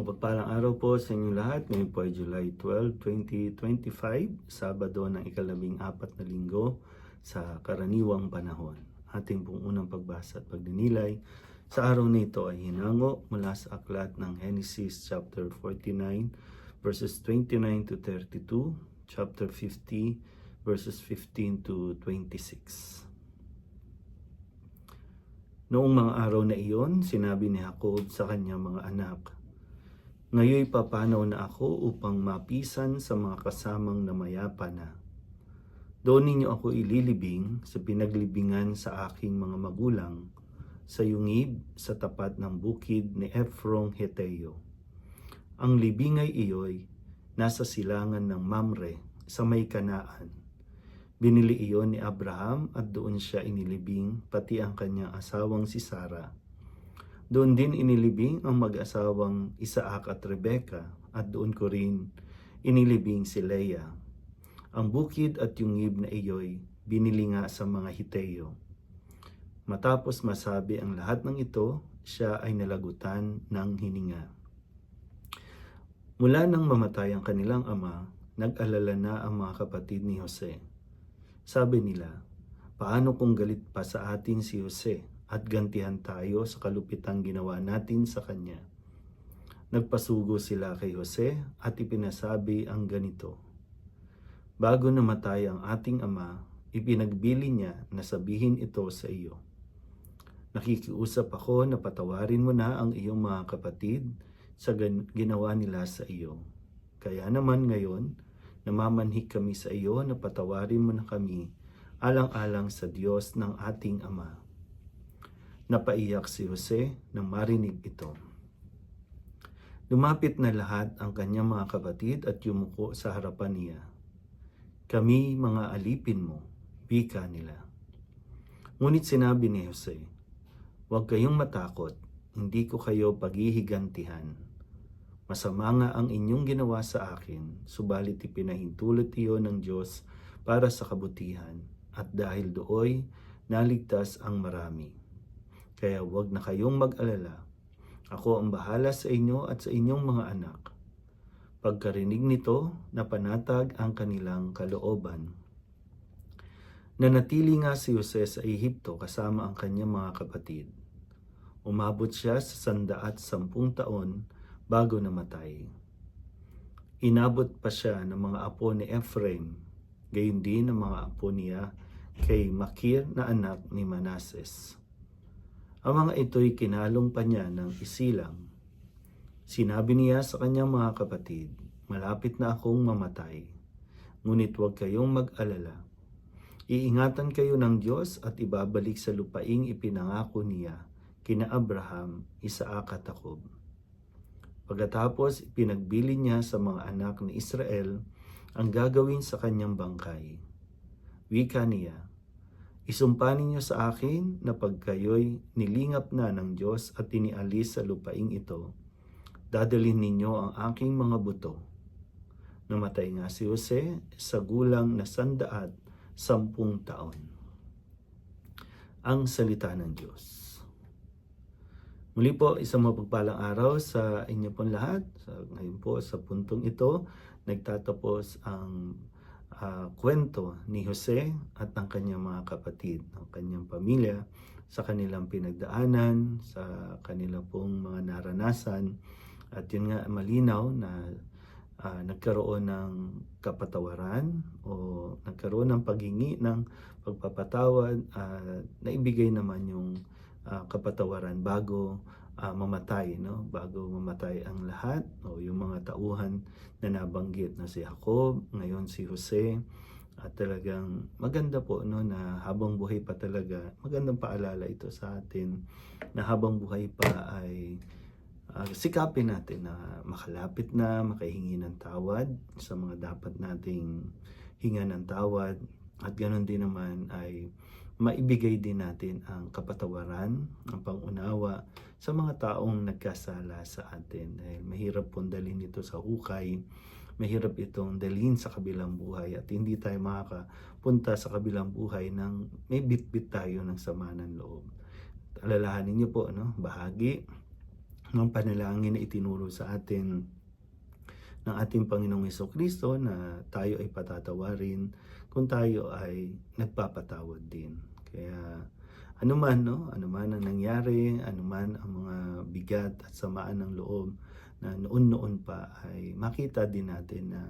araw po sa inyo lahat. Ngayon po ay July 12, 2025, Sabado ng ikalabing apat na linggo sa karaniwang panahon. Ating pong unang pagbasa at pagdinilay sa araw na ito ay hinango mula sa aklat ng Genesis chapter 49 verses 29 to 32, chapter 50 verses 15 to 26. Noong mga araw na iyon, sinabi ni Jacob sa kanyang mga anak, Ngayoy papanaw na ako upang mapisan sa mga kasamang namayapa na. Doon ninyo ako ililibing sa pinaglibingan sa aking mga magulang, sa yungib sa tapat ng bukid ni Ephron Heteo. Ang libingay iyo'y nasa silangan ng Mamre sa may kanaan. Binili iyon ni Abraham at doon siya inilibing pati ang kanyang asawang si Sarah. Doon din inilibing ang mag-asawang Isaac at Rebecca at doon ko rin inilibing si Leah. Ang bukid at yung ngib na iyo'y binili nga sa mga Hiteo. Matapos masabi ang lahat ng ito, siya ay nalagutan ng hininga. Mula nang mamatay ang kanilang ama, nag-alala na ang mga kapatid ni Jose. Sabi nila, paano kung galit pa sa atin si Jose at gantihan tayo sa kalupitang ginawa natin sa kanya? Nagpasugo sila kay Jose at ipinasabi ang ganito. Bago namatay ang ating ama, ipinagbili niya na sabihin ito sa iyo. Nakikiusap ako na patawarin mo na ang iyong mga kapatid sa ginawa nila sa iyo. Kaya naman ngayon, namamanhik kami sa iyo na patawarin mo na kami alang-alang sa Diyos ng ating Ama. Napaiyak si Jose nang marinig ito. Lumapit na lahat ang kanyang mga kapatid at yumuko sa harapan niya. Kami mga alipin mo, bika nila. Ngunit sinabi ni Jose, Huwag kayong matakot, hindi ko kayo paghihigantihan. Masama nga ang inyong ginawa sa akin, subalit ipinahintulot iyon ng Diyos para sa kabutihan, at dahil dooy, naligtas ang marami. Kaya huwag na kayong mag-alala. Ako ang bahala sa inyo at sa inyong mga anak. Pagkarinig nito, napanatag ang kanilang kalooban. Nanatili nga si Jose sa Ehipto kasama ang kanyang mga kapatid. Umabot siya sa sandaat sampung taon bago namatay. Inabot pa siya ng mga apo ni Ephraim, gayon din ang mga apo niya kay Makir na anak ni Manases. Ang mga ito'y kinalong pa niya ng isilang. Sinabi niya sa kanyang mga kapatid, malapit na akong mamatay. Ngunit huwag kayong mag-alala. Iingatan kayo ng Diyos at ibabalik sa lupaing ipinangako niya kina Abraham, Isaac at Jacob. Pagkatapos ipinagbili niya sa mga anak ni Israel ang gagawin sa kanyang bangkay. Wika niya, Isumpa ninyo sa akin na pag kayo'y nilingap na ng Diyos at inialis sa lupaing ito, dadalhin ninyo ang aking mga buto. Namatay nga si Jose sa gulang na sandaat sampung taon. Ang salita ng Diyos. Muli po, isang mapagpalang araw sa inyo pong lahat. Sa, ngayon po, sa puntong ito, nagtatapos ang uh, kwento ni Jose at ang kanyang mga kapatid, ang kanyang pamilya, sa kanilang pinagdaanan, sa kanilang pong mga naranasan. At yun nga, malinaw na uh, nagkaroon ng kapatawaran o nagkaroon ng paghingi ng pagpapatawad at uh, naibigay naman yung uh, kapatawaran bago uh, mamatay no? Bago mamatay ang lahat o yung mga tauhan na nabanggit na si Jacob ngayon si Jose. At talagang maganda po no na habang buhay pa talaga magandang paalala ito sa atin na habang buhay pa ay uh, sikapin natin na makalapit na makahingi ng tawad sa mga dapat nating hinga ng tawad. At ganoon din naman ay maibigay din natin ang kapatawaran, ang pangunawa sa mga taong nagkasala sa atin. Dahil mahirap pong dalhin ito sa hukay, mahirap itong dalhin sa kabilang buhay at hindi tayo makakapunta sa kabilang buhay nang may bit-bit tayo ng sama ng loob. Alalahanin niyo po, no? bahagi ng panalangin na itinuro sa atin ng ating Panginoong Heso Kristo na tayo ay patatawarin kung tayo ay nagpapatawad din. Kaya anuman no, anuman ang nangyari, anuman ang mga bigat at samaan ng loob na noon-noon pa ay makita din natin na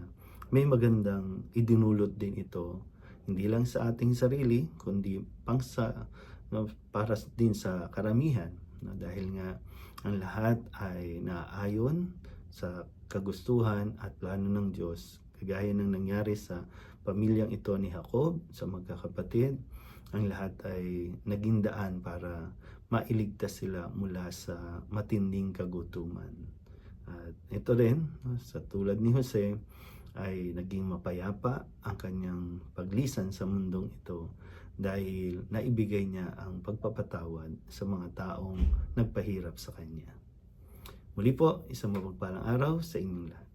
may magandang idinulot din ito hindi lang sa ating sarili kundi pang sa no, para din sa karamihan no, dahil nga ang lahat ay naayon sa kagustuhan at plano ng Diyos kagaya ng nangyari sa pamilyang ito ni Jacob sa magkakapatid ang lahat ay naging daan para mailigtas sila mula sa matinding kagutuman. At ito rin, sa tulad ni Jose, ay naging mapayapa ang kanyang paglisan sa mundong ito dahil naibigay niya ang pagpapatawad sa mga taong nagpahirap sa kanya. Muli po, isang mapagpalang araw sa inyong lahat.